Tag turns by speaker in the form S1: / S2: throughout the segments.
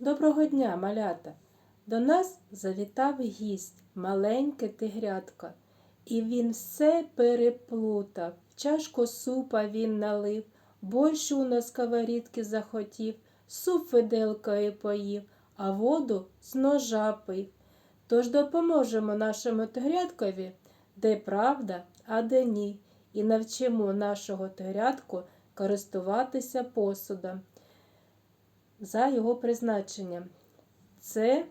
S1: Доброго дня, малята! До нас завітав гість, маленьке тигрятко, і він все переплутав. Чашку супа він налив, борщу на сковорідки захотів, суп виделкою поїв, а воду з ножа пив. Тож допоможемо нашому тигряткові, де правда, а де ні, і навчимо нашого тигрятку користуватися посудом за його призначенням. Це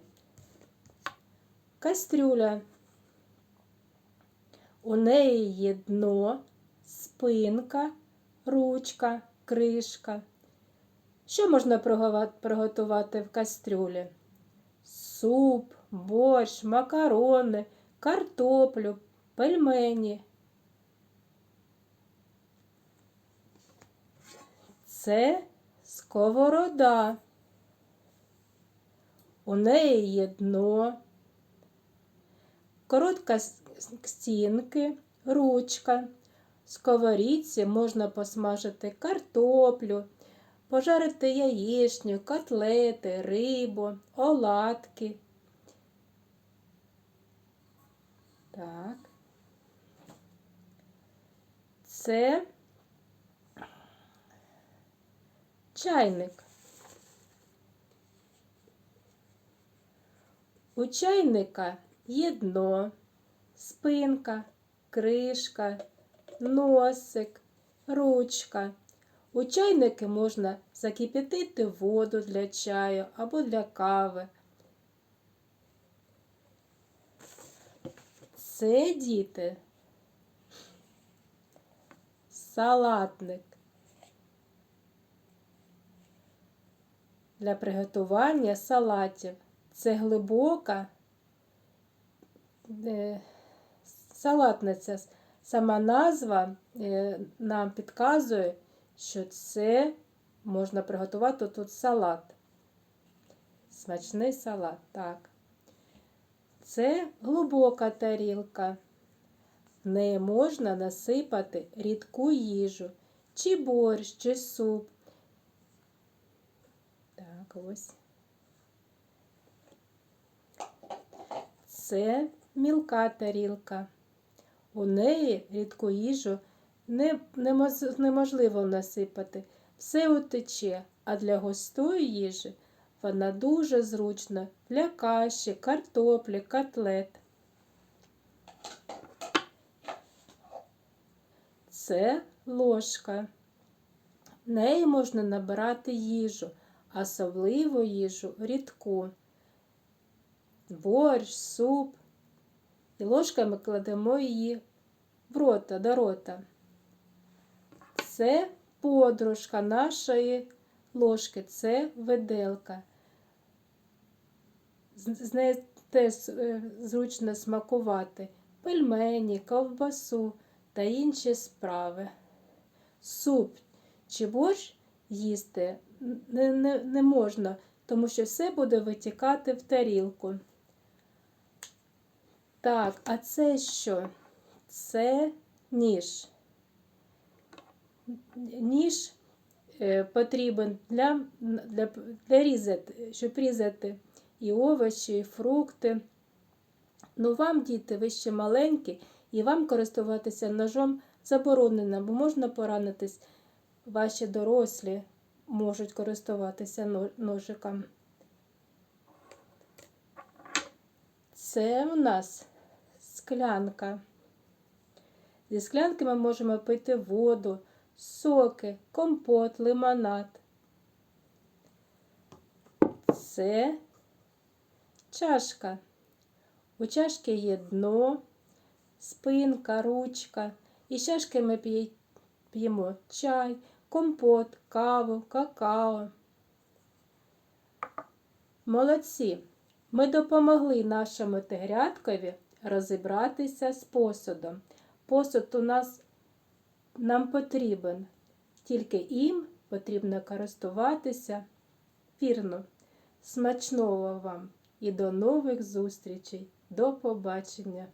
S1: кастрюля. У неї є дно, спинка, ручка, кришка. Що можна приготувати в кастрюлі? Суп, борщ, макарони, картоплю, пельмені. Це сковорода. У неї є дно, коротка стінки, ручка. В сковорідці можна посмажити картоплю, пожарити яєчню, котлети, рибу, оладки. Так. Це чайник. У чайника є дно, спинка, кришка, носик, ручка. У чайники можна закипятити воду для чаю або для кави. Це діти. Салатник. Для приготування салатів. Це глибока е, салатниця. Сама назва е, нам підказує, що це можна приготувати тут салат. Смачний салат, так. Це глибока тарілка. В неї можна насипати рідку їжу, чи борщ, чи суп. Так, ось. Це мілка тарілка. У неї рідку їжу не, неможливо насипати. Все утече, а для густої їжі вона дуже зручна для каші, картоплі, котлет. Це ложка. В неї можна набирати їжу, особливо їжу рідку. Борщ, суп. І ложками кладемо її в рота до рота. Це подружка нашої ложки, це виделка. З нею теж е, зручно смакувати пельмені, ковбасу та інші справи. Суп чи борщ їсти не, не, не можна, тому що все буде витікати в тарілку. Так, а це що? Це ніж. Ніж е, потрібен для, для, для різати, щоб різати і овочі, і фрукти. Ну, вам, діти, ви ще маленькі, і вам користуватися ножом заборонено, бо можна поранитись. Ваші дорослі можуть користуватися ножиком. Це у нас склянка. Зі склянки ми можемо пити воду, соки, компот, лимонад. Це чашка. У чашки є дно, спинка, ручка. І чашки ми п'ємо чай, компот, каву, какао. Молодці! Ми допомогли нашому тигряткові розібратися з посудом. Посуд у нас нам потрібен, тільки їм потрібно користуватися вірно. Смачного вам і до нових зустрічей. До побачення!